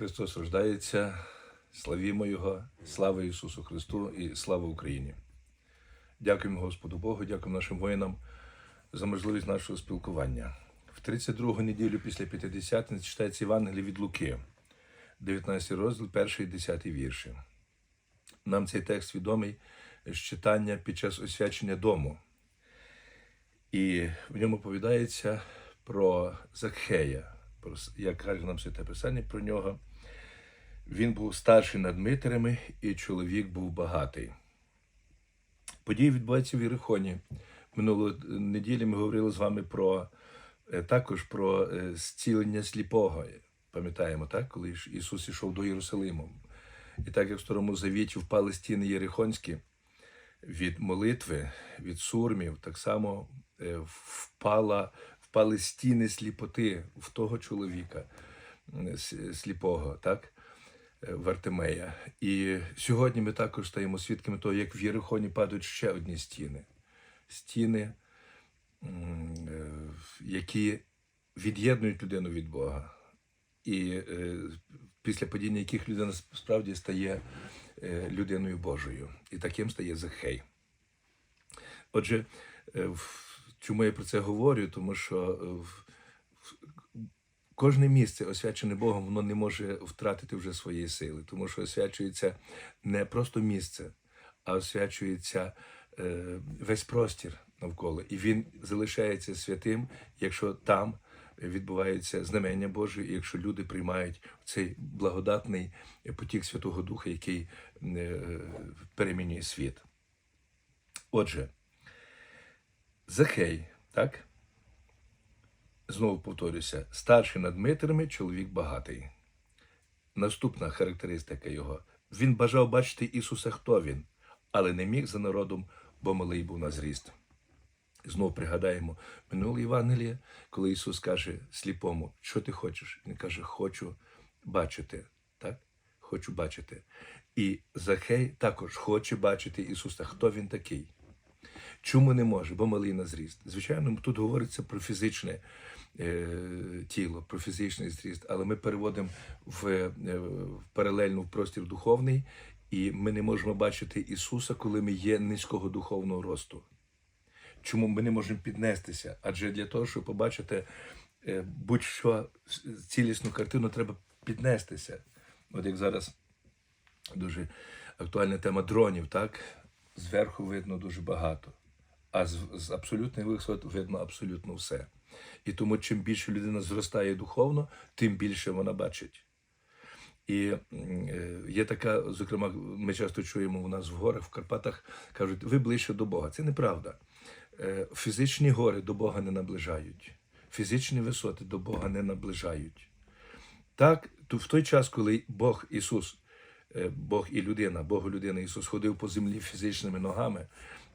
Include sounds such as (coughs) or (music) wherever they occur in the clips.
Христос рождається, славімо Його, слава Ісусу Христу і слава Україні. Дякуємо Господу Богу, дякуємо нашим воїнам за можливість нашого спілкування. В 32-гу неділю після П'ятидесятниці читається Євангеліє від Луки, 19 розділ, 1 і 10 вірші. Нам цей текст відомий з читання під час освячення дому. І в ньому повідається про Закхея, як каже нам святе писання про нього. Він був старший над митерами, і чоловік був багатий. Події відбуваються в Єрихоні. Минулої неділі ми говорили з вами про е, також про е, зцілення сліпого. Пам'ятаємо, так, коли Ісус ішов до Єрусалиму. І так як в Старому Завіті впали стіни Єрихонські від молитви, від сурмів, так само е, впала, впали стіни сліпоти в того чоловіка сліпого, так? Вартимея. І сьогодні ми також стаємо свідками того, як в Єрихоні падають ще одні стіни. Стіни, е, які від'єднують людину від Бога. І е, після падіння яких людина справді стає е, людиною Божою. І таким стає Захей. Отже, чому я про це говорю? Тому що кожне місце, освячене Богом, воно не може втратити вже своєї сили, тому що освячується не просто місце, а освячується е, весь простір навколо. І він залишається святим, якщо там відбувається знамення Боже, і якщо люди приймають цей благодатний потік Святого Духа, який е, перемінює світ. Отже, Захей, так? Знову повторюся, старший над митрами, чоловік багатий. Наступна характеристика його. Він бажав бачити Ісуса, хто він, але не міг за народом, бо малий був на зріст. Знову пригадаємо минуле Євангеліє, коли Ісус каже сліпому, що ти хочеш? Він каже, хочу бачити. Так? Хочу бачити. І Захей також хоче бачити Ісуса. Хто він такий? Чому не може? Бо малий на зріст. Звичайно, тут говориться про фізичне тіло, про фізичний зріст, але ми переводимо в, е, паралельно в простір духовний, і ми не можемо бачити Ісуса, коли ми є низького духовного росту. Чому ми не можемо піднестися? Адже для того, щоб побачити е, будь-що цілісну картину, треба піднестися. От як зараз дуже актуальна тема дронів, так? Зверху видно дуже багато, а з, з абсолютних висот видно абсолютно все. І тому, чим більше людина зростає духовно, тим більше вона бачить. І е, є така, зокрема, ми часто чуємо у нас в горах, в Карпатах кажуть, ви ближче до Бога. Це неправда. Е, Фізичні гори до Бога не наближають, фізичні висоти до Бога не наближають. Так, в той час, коли Бог Ісус, е, Бог і людина, Бог і людина Ісус ходив по землі фізичними ногами,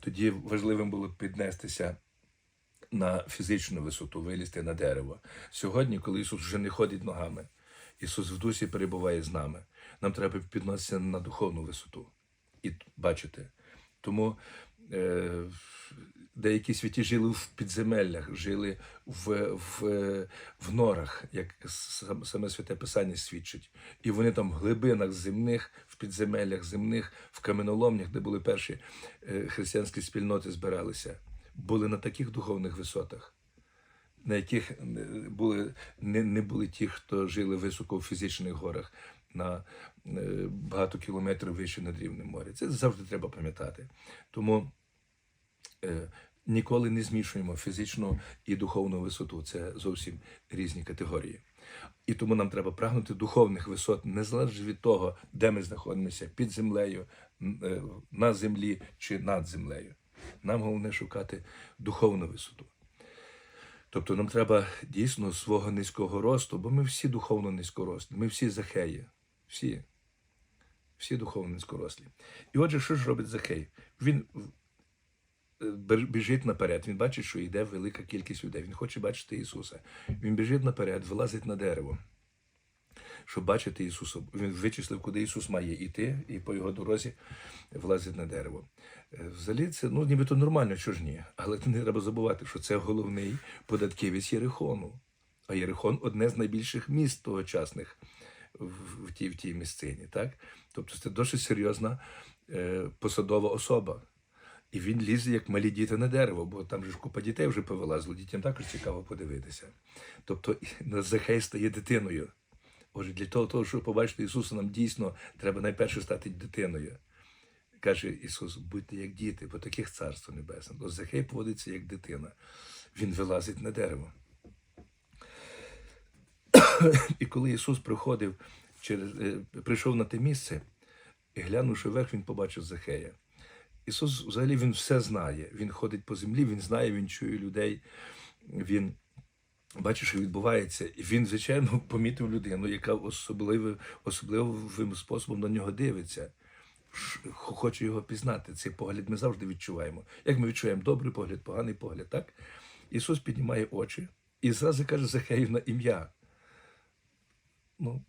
тоді важливим було піднестися на фізичну висоту, вилізти на дерево. Сьогодні, коли Ісус вже не ходить ногами, Ісус в дусі перебуває з нами. Нам треба підноситися на духовну висоту і бачити. Тому е, деякі святі жили в підземеллях, жили в, в, в норах, як саме святе Писання свідчить. І вони там в глибинах земних, в підземеллях земних, в каменоломнях, де були перші е, християнські спільноти, збиралися, були на таких духовних висотах. На яких були не, не були ті, хто жили високо в фізичних горах на е, багато кілометрів вище над рівнем моря. Це завжди треба пам'ятати. Тому е, ніколи не змішуємо фізичну і духовну висоту. Це зовсім різні категорії. І тому нам треба прагнути духовних висот, незалежно від того, де ми знаходимося, під землею, е, на землі чи над землею. Нам головне шукати духовну висоту. Тобто нам треба дійсно свого низького росту, бо ми всі духовно низькорослі, ми всі захеї, всі, всі духовно низькорослі. І отже, що ж робить Захей? Він е, біжить наперед, він бачить, що йде велика кількість людей. Він хоче бачити Ісуса. Він біжить наперед, вилазить на дерево, щоб бачити Ісуса. Він вичислив, куди Ісус має йти, і по його дорозі влазить на дерево. Е, Взагалі це ну, нібито нормально, чого ж ні. Але не треба забувати, що це головний податківець Єрихону. А Єрихон одне з найбільших міст тогочасних в, тій, в тій місцині. Так? Тобто це досить серйозна е, посадова особа. І він лізе, як малі діти на дерево, бо там же ж купа дітей вже повилазило, дітям також цікаво подивитися. Тобто Захей стає дитиною. Отже, для того, щоб побачити Ісуса, нам дійсно треба найперше стати дитиною. Каже Ісус, будьте як діти, бо таких царство небесне. Ось Захей поводиться як дитина. Він вилазить на дерево. (coughs) І коли Ісус приходив через, е, прийшов на те місце, і глянувши вверх, він побачив Захея. Ісус взагалі він все знає. Він ходить по землі, він знає, він чує людей, він бачить, що відбувається. Він, звичайно, (laughs) помітив людину, яка особливо, особливим способом на нього дивиться. Хоче його пізнати. Цей погляд ми завжди відчуваємо. Як ми відчуваємо добрий погляд, поганий погляд, так? Ісус піднімає очі і зразу каже Захею на ім'я. Ну,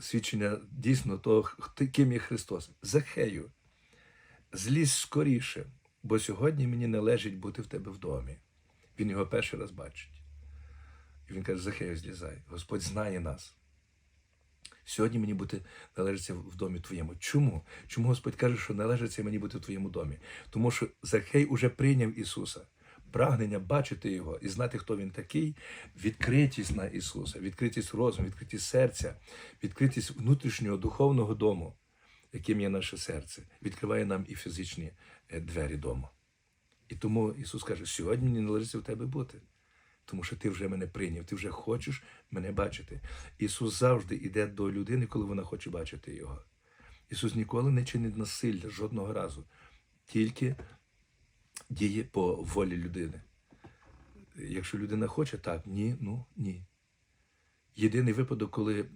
свідчення дійсно того, ким є Христос. Захею, злізь скоріше, бо сьогодні мені належить бути в тебе в домі. Він його перший раз бачить. І він каже: Захею, злізай. Господь знає нас. Сьогодні мені бути належиться в домі твоєму. Чому? Чому Господь каже, що належиться мені бути в твоєму домі? Тому що Захей уже прийняв Ісуса. Прагнення бачити Його і знати, хто він такий, відкритість на Ісуса, відкритість розуму, відкритість серця, відкритість внутрішнього духовного дому, яким є наше серце, відкриває нам і фізичні е, двері дому. І тому Ісус каже: сьогодні мені належиться в тебе бути, тому що ти вже мене прийняв, ти вже хочеш мене бачити. Ісус завжди йде до людини, коли вона хоче бачити Його. Ісус ніколи не чинить насилля жодного разу, тільки діє по волі людини. Якщо людина хоче, так, ні, ну ні. Єдиний випадок, коли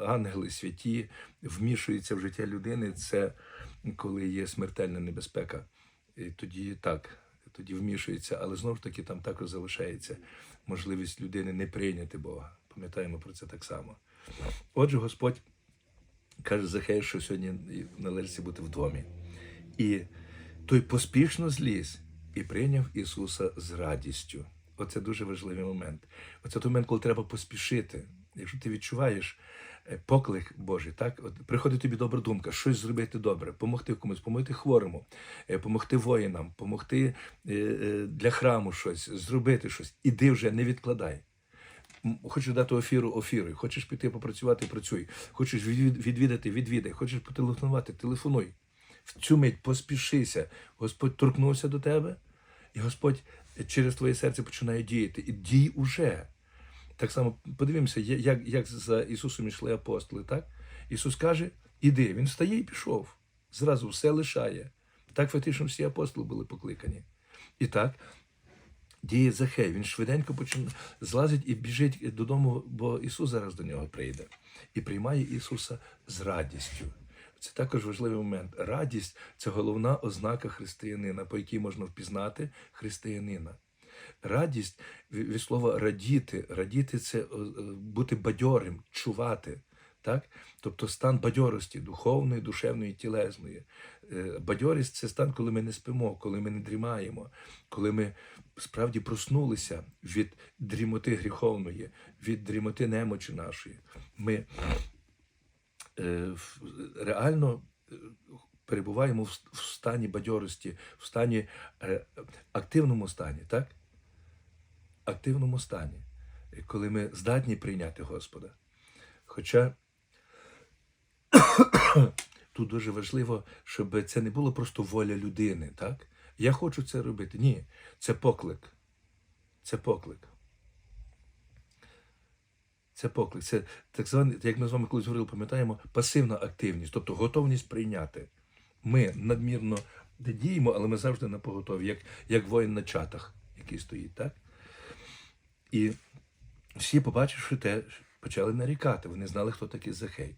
ангели святі вмішуються в життя людини, це коли є смертельна небезпека. І тоді так, тоді вмішується, але знову ж таки там також залишається можливість людини не прийняти Бога. Пам'ятаємо про це так само. Отже, Господь каже Захею, що сьогодні належиться бути в домі. І той поспішно зліз і прийняв Ісуса з радістю. Оце дуже важливий момент. Оце той момент, коли треба поспішити. Якщо ти відчуваєш поклик Божий, так от приходить тобі добра думка, щось зробити добре, помогти комусь, помогти хворому, е, помогти воїнам, помогти е, е, для храму щось, зробити щось. Іди вже, не відкладай. Хочеш дати офіру, офіруй. Хочеш піти попрацювати, працюй. Хочеш відвідати, відвідай. Хочеш потелефонувати, телефонуй. В цю мить поспішися. Господь торкнувся до тебе, і Господь через твоє серце починає діяти. І дій уже. Так само подивимося, як, як за Ісусом йшли апостоли, так? Ісус каже, іди. Він встає і пішов. Зразу все лишає. Так фактично всі апостоли були покликані. І так, діє Захей. Він швиденько починає злазить і біжить додому, бо Ісус зараз до нього прийде. І приймає Ісуса з радістю. Це також важливий момент. Радість це головна ознака християнина, по якій можна впізнати християнина. Радість від слова радіти. Радіти це е, е, бути бадьорим, чувати. Так? Тобто стан бадьорості, духовної, душевної, тілесної. Е, Бадьорість це стан, коли ми не спимо, коли ми не дрімаємо, коли ми справді проснулися від дрімоти гріховної, від дрімоти немочі нашої. Ми реально перебуваємо в, стані бадьорості, в стані активному стані, так? Активному стані, коли ми здатні прийняти Господа. Хоча (coughs) тут дуже важливо, щоб це не було просто воля людини, так? Я хочу це робити. Ні, це поклик. Це поклик. Це поклик. Це так званий, як ми з вами колись говорили, пам'ятаємо, пасивна активність, тобто готовність прийняти. Ми надмірно діємо, але ми завжди на поготові, як, як воїн на чатах, який стоїть, так? І всі, побачивши те, почали нарікати. Вони знали, хто такий Захей.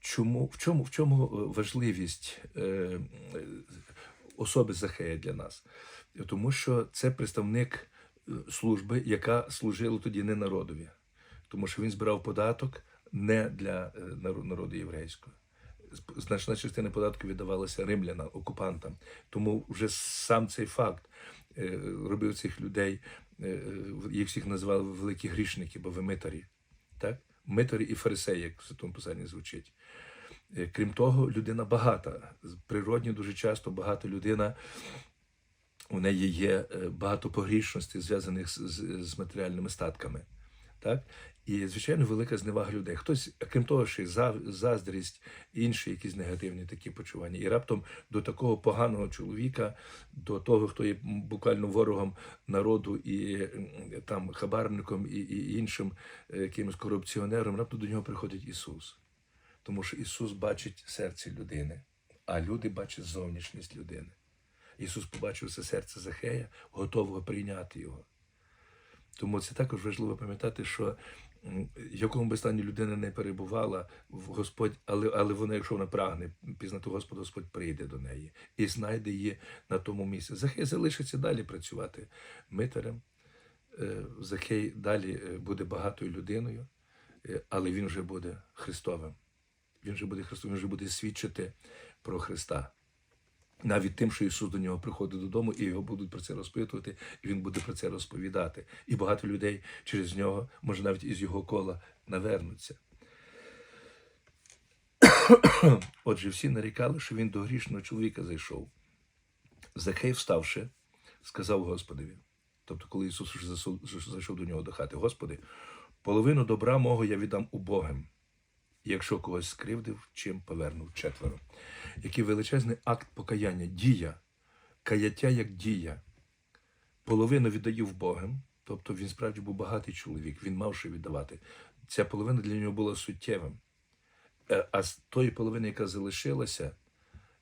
Чому, в, чому, в чому е, важливість е, е, особи Захея для нас? Тому що це представник служби, яка служила тоді не народові, тому що він збирав податок не для народу єврейського. Значна частина податку віддавалася римлянам, окупантам. Тому вже сам цей факт робив цих людей, їх всіх називали великі грішники, бо ви митарі. Так? митарі і фарисеї, як в Святому Писанні звучить. Е, Крім того, людина багата. Природні дуже часто багата людина. У неї є е, багато погрішностей, зв'язаних з, з матеріальними статками. Так? І, звичайно, велика зневага людей. Хтось, крім того, й заздрість, інші якісь негативні такі почування. І раптом до такого поганого чоловіка, до того, хто є буквально ворогом народу і там хабарником, і, і іншим е, якимось корупціонером, раптом до нього приходить Ісус. Тому що Ісус бачить серце людини, а люди бачать зовнішність людини. Ісус побачив це серце Захея, готового прийняти його. Тому це також важливо пам'ятати, що в якому би стані людина не перебувала, Господь, але, але вона, якщо вона прагне пізнати Господа, Господь прийде до неї і знайде її на тому місці. Захей залишиться далі працювати митарем. Е, Захей далі е, буде багатою людиною, е, але він вже буде Христовим. Він вже буде Христовим, він вже буде свідчити про Христа. Навіть тим, що Ісус до нього приходить додому, і його будуть про це розпитувати, і він буде про це розповідати. І багато людей через нього, може навіть із його кола, навернуться. (coughs) Отже, всі нарікали, що він до грішного чоловіка зайшов. Захей, вставши, сказав Господові. Тобто, коли Ісус зайшов до нього до хати, Господи, половину добра мого я віддам убогим. Якщо когось скривдив, чим повернув четверо. Який величезний акт покаяння, дія, каяття як дія. Половину віддаю в Богом, тобто він справді був багатий чоловік, він мав що віддавати. Ця половина для нього була суттєвим. Е, А з тої половини, яка залишилася,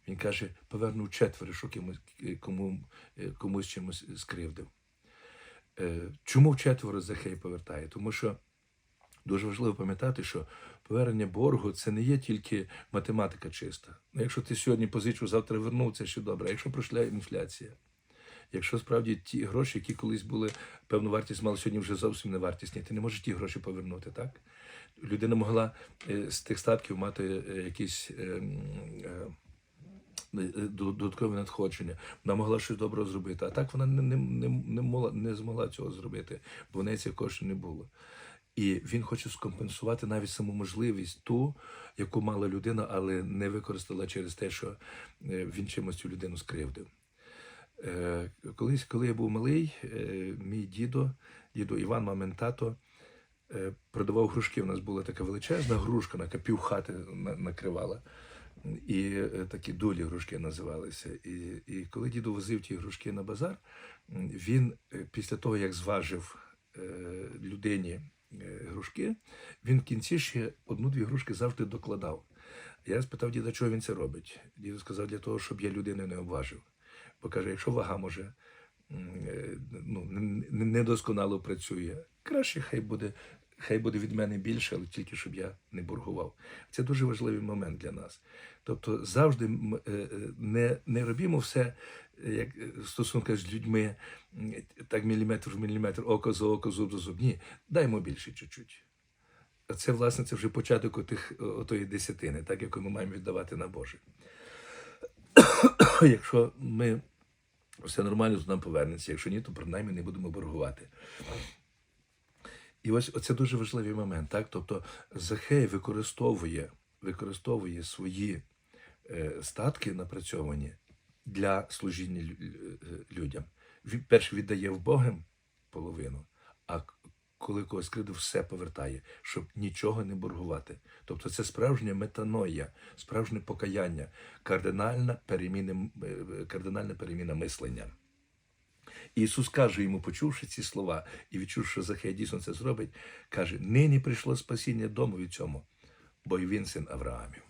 він каже, повернув четверо, що комусь, кому, е, комусь чимось скривдив. Е, Чому четверо Захей повертає? Тому що дуже важливо пам'ятати, що повернення боргу це не є тільки математика чиста. Ну, якщо ти сьогодні позичив, завтра вернув, це ще добре. Якщо пройшла інфляція, якщо справді ті гроші, які колись були певну вартість, мали сьогодні вже зовсім не вартісні, ти не можеш ті гроші повернути, так? Людина могла е, з тих статків мати е, якісь. е, м, е, е, додаткове надходження, вона могла щось добре зробити. А так вона не, не, не, не, могла, не змогла цього зробити, бо в неї цих коштів не було. І він хоче скомпенсувати навіть саму можливість ту, яку мала людина, але не використала через те, що е, він чимось цю людину скривдив. Е, Колись, коли я був малий, е, мій дідо, дідо Іван, мамин тато, продавав грушки. У нас була така величезна грушка, яка півхати на- накривала. І такі долі грушки називалися. І, і коли дідо возив ті грушки на базар, він після того, як зважив людині грушки, він в кінці ще одну-дві грушки завжди докладав. Я спитав діда, чого він це робить. Дід сказав, для того, щоб я людину не обважив. Бо каже, якщо вага може е, ну, недосконало працює, краще хай буде, хай буде від мене більше, але тільки щоб я не боргував. Це дуже важливий момент для нас. Тобто завжди е, е, не, не робімо все е, як в стосунках з людьми, так міліметр в міліметр, око за око, зуб за зуб. Ні, даймо більше чуть-чуть. А Це, власне, це вже початок отих, отої десятини, так, яку ми маємо віддавати на Боже. (coughs) Якщо ми все нормально, то нам повернеться. Якщо ні, то принаймні не будемо боргувати. І ось це дуже важливий момент. Так? Тобто Захей використовує, використовує свої е, статки напрацьовані для служіння е, людям. Він перше віддає в Богом половину, а коли когось скривдив, все повертає, щоб нічого не боргувати. Тобто це справжня метаноя, справжнє покаяння, кардинальна переміна, е, кардинальна переміна мислення. І Ісус каже йому, почувши ці слова і відчувши, що Захей дійсно це зробить, каже: нині прийшло спасіння дому від цьому, бо й він син Авраамів.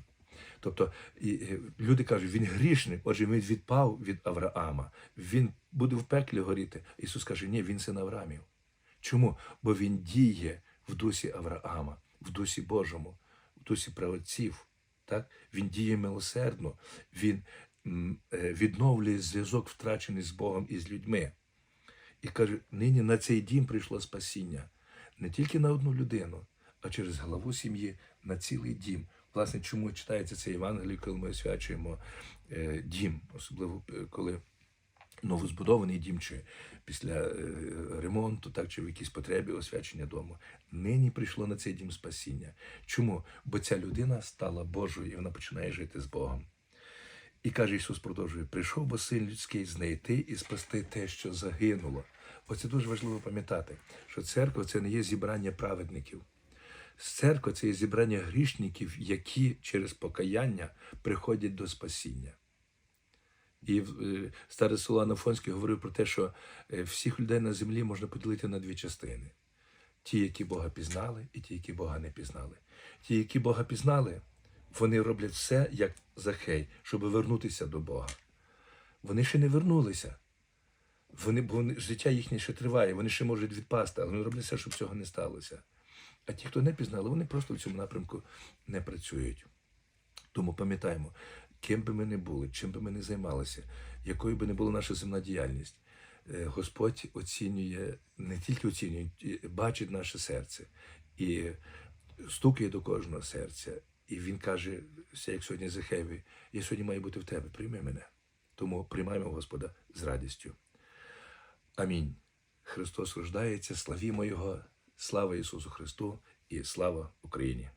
Тобто і, люди кажуть, він грішник, отже, він відпав від Авраама, він буде в пеклі горіти. Ісус каже, ні, він син Авраамів. Чому? Бо він діє в дусі Авраама, в дусі Божому, в дусі праотців. Так? Він діє милосердно, він е, відновлює зв'язок, втрачений з Богом і з людьми. І каже, нині на цей дім прийшло спасіння не тільки на одну людину, а через главу сім'ї на цілий дім. Власне, чому читається це Євангеліє, коли ми освячуємо е, дім, особливо е, коли новозбудований дім чи після е, ремонту, так чи в якійсь потребі освячення дому. Нині прийшло на цей дім спасіння. Чому? Бо ця людина стала Божою і вона починає жити з Богом. І каже Ісус продовжує: прийшов бо син людський знайти і спасти те, що загинуло. Оце дуже важливо пам'ятати, що церква це не є зібрання праведників. Церква це є зібрання грішників, які через покаяння приходять до спасіння. І е, старий Солан Афонський говорив про те, що е, всіх людей на землі можна поділити на дві частини: ті, які Бога пізнали, і ті, які Бога не пізнали. Ті, які Бога пізнали, вони роблять все, як Захей, щоб вернутися до Бога. Вони ще не вернулися. Вони, бо життя їхнє ще триває, вони ще можуть відпасти, але вони роблять все, щоб цього не сталося. А ті, хто не пізнали, вони просто в цьому напрямку не працюють. Тому пам'ятаємо, ким би ми не були, чим би ми не займалися, якою би не була наша земна діяльність, е, Господь оцінює, не тільки оцінює, бачить наше серце і стукає до кожного серця. І він каже, як сьогодні Зехеві, я сьогодні маю бути в тебе, прийми мене. Тому приймаємо Господа з радістю. Амінь. Христос рождається, славімо Його, слава Ісусу Христу і слава Україні!